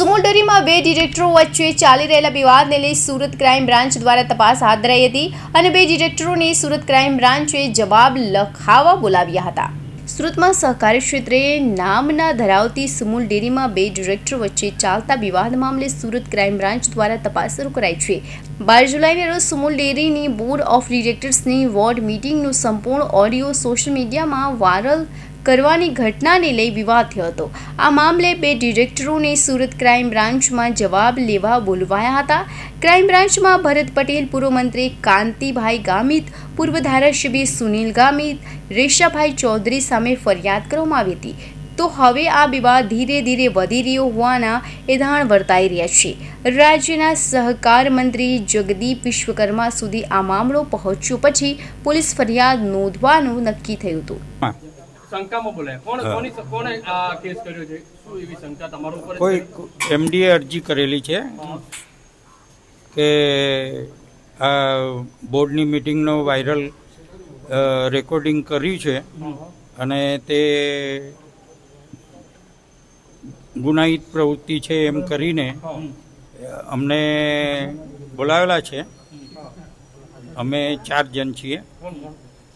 સુમોલડરીમાં બે ડિરેક્ટરો વચ્ચે ચાલી રહેલા વિવાદને લઈ સુરત ક્રાઇમ બ્રાન્ચ દ્વારા તપાસ હાથ ધરાઈ હતી અને બે ડિરેક્ટરોને સુરત ક્રાઇમ બ્રાન્ચે જવાબ લખાવવા બોલાવ્યા હતા. સુરતમાં સહકારી ક્ષેત્રે નામના ધરાવતી સુમુલ ડેરીમાં બે ડિરેક્ટર વચ્ચે ચાલતા વિવાદ મામલે સુરત ક્રાઇમ બ્રાન્ચ દ્વારા તપાસ શરૂ કરાઈ છે. બાર જુલાઈને રોજ સુમુલ ડેરીની બોર્ડ ઓફ ડિરેક્ટર્સની વોર્ડ મીટિંગનું સંપૂર્ણ ઓડિયો સોશિયલ મીડિયામાં વાયરલ કરવાની ઘટનાને લઈ વિવાદ થયો હતો. આ મામલે બે ડિરેક્ટરોને સુરત ક્રાઇમ બ્રાન્ચમાં જવાબ લેવા બોલવાયા હતા. ક્રાઇમ બ્રાન્ચમાં ભરત પટેલ, પૂર્વ મંત્રી કાંતિભાઈ ગામિત, પૂર્વ ધારાસભ્ય સુનિલ ગામિત રેશાભાઈ ચૌધરી સામે ફરિયાદ કરવામાં આવી હતી. તો હવે આ વિવાદ ધીરે ધીરે વધી રહ્યો હોવાના એધાણ વર્તાઈ રહ્યા છે. રાજ્યના સહકાર મંત્રી જગદીપ વિશ્વકર્મા સુધી આ મામલો પહોંચ્યો પછી પોલીસ ફરિયાદ નોંધવાનું નક્કી થયું હતું. શંકામાં બોલાય. કોણ કોની કોણે આ કેસ કર્યો છે? શું એવી શંકા તમારા ઉપર કોઈ એમડીએ અરજી કરેલી છે કે આ બોર્ડની મિટિંગનો વાયરલ રેકોર્ડિંગ કર્યું છે અને તે ગુનાહિત પ્રવૃત્તિ છે એમ કરીને અમને બોલાવેલા છે. અમે ચાર જણ છીએ.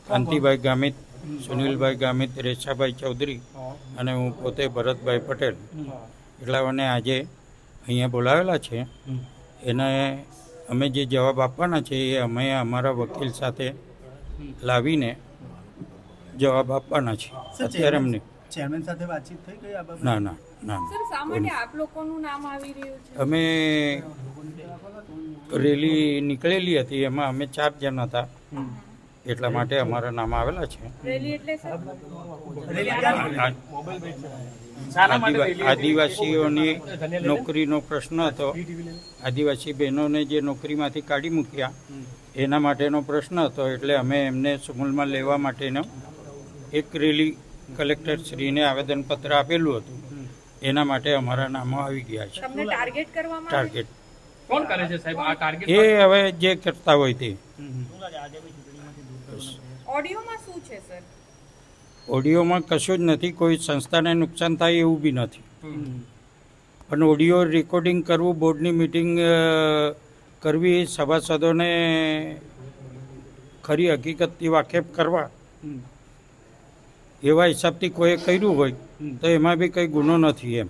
કાંતિભાઈ ગામિત સુનિલભાઈ ગામિત રેશાભાઈ ચૌધરી અને હું પોતે ભરતભાઈ પટેલ. એટલા મને આજે અહીંયા બોલાવેલા છે. એને અમે જે જવાબ આપવાના છે એ અમે અમારા વકીલ સાથે લાવીને જવાબ આપવાના છે. અત્યારે અમને ચેરમેન સાથે વાતચીત થઈ ગઈ આ બાબતે? ના ના ના ના. સર સામાન્ય આપ લોકોનું નામ આવી રહ્યું છે? અમે રેલી નીકળેલી હતી એમાં અમે ચાર જણ હતા. એટલા માટે અમારા નામ આવેલા છે. આદિવાસીઓની નોકરીનો પ્રશ્ન હતો. આદિવાસી બહેનોને જે નોકરીમાંથી કાઢી મૂક્યા એના માટેનો પ્રશ્ન હતો. એટલે અમે એમને સુમૂલમાં લેવા માટેનો એક રેલી કલેક્ટર શ્રીને આવેદનપત્ર આપેલું હતું. એના માટે અમારા નામો આવી ગયા છે. તમને ટાર્ગેટ કરવામાં આવે ટાર્ગેટ. કોણ કરે છે સાહેબ? આ ટાર્ગેટ એ હવે જે કરતા હોય તે. ઓડિયોમાં શું છે સર? ઓડિયોમાં કશું જ નથી કોઈ સંસ્થાને નુકસાન થાય એવું બી નથી. પણ ઓડિયો રેકોર્ડિંગ કરવું બોર્ડની મિટિંગ કરવી સભાસદોને ખરી હકીકતથી વાકેફ કરવા એવા હિસાબથી કોઈએ કર્યું હોય તો એમાં બી કંઈ ગુનો નથી એમ.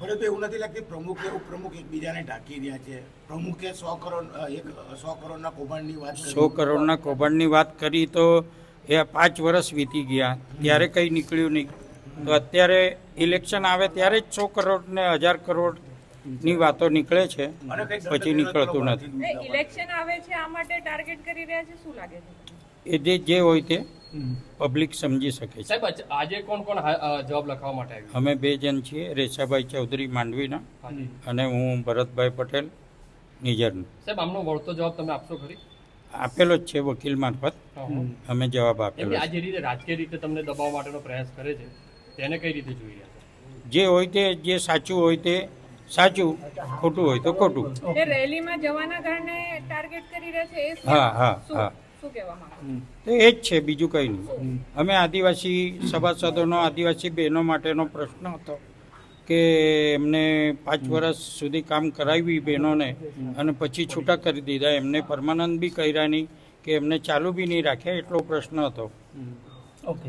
પરંતુ એવું નથી લાગતી પ્રમુખ કે ઉપપ્રમુખ એકબીજાને ઢાંકી રહ્યા છે. પ્રમુખે સો કરોડ એક સો કરોડના કૌભાંડની વાત સો કરોડના કૌભાંડની વાત કરી તો એ પાંચ વર્ષ વીતી ગયા. ત્યારે કંઈ નીકળ્યું નહીં. તો અત્યારે ઇલેક્શન આવે ત્યારે જ સો કરોડ ને હજાર કરોડની વાતો નીકળે છે. પછી નીકળતું નથી. ઇલેક્શન આવે છે આ માટે ટાર્ગેટ કરી રહ્યા છે શું લાગે છે? એ જે જે હોય તે પબ્લિક સમજી શકે છે. સાહેબ આજે કોણ કોણ જવાબ લખવા માટે આવ્યું? અમે બે જણ છીએ રેશાભાઈ ચૌધરી માંડવીના અને હું ભરતભાઈ પટેલ નિજરનો. સાહેબ આમનો વળતો જવાબ તમે આપશો ખરી? આપેલો જ છે વકીલ મારફત. અમે જવાબ આપેલો આ જે રીતે રાજકીય રીતે તમને દબાવવા માટેનો પ્રયાસ કરે છે તેને કઈ રીતે જોઈ રહ્યા છો? જે હોય તે જે સાચું હોય તે સાચું ખોટું હોય તો ખોટું. રેલીમાં જવાના કારણે ટાર્ગેટ કરી રહ્યા છે હા હા હા. તો એ જ છે બીજું કંઈ નહીં. અમે આદિવાસી સભાસદોનો આદિવાસી બહેનો માટેનો પ્રશ્ન હતો કે એમને પાંચ વર્ષ સુધી કામ કરાવી બહેનોને અને પછી છૂટા કરી દીધા. એમને પરમાનન્ટ બી કર્યા નહીં કે એમને ચાલુ બી નહીં રાખ્યા એટલો પ્રશ્ન હતો. ઓકે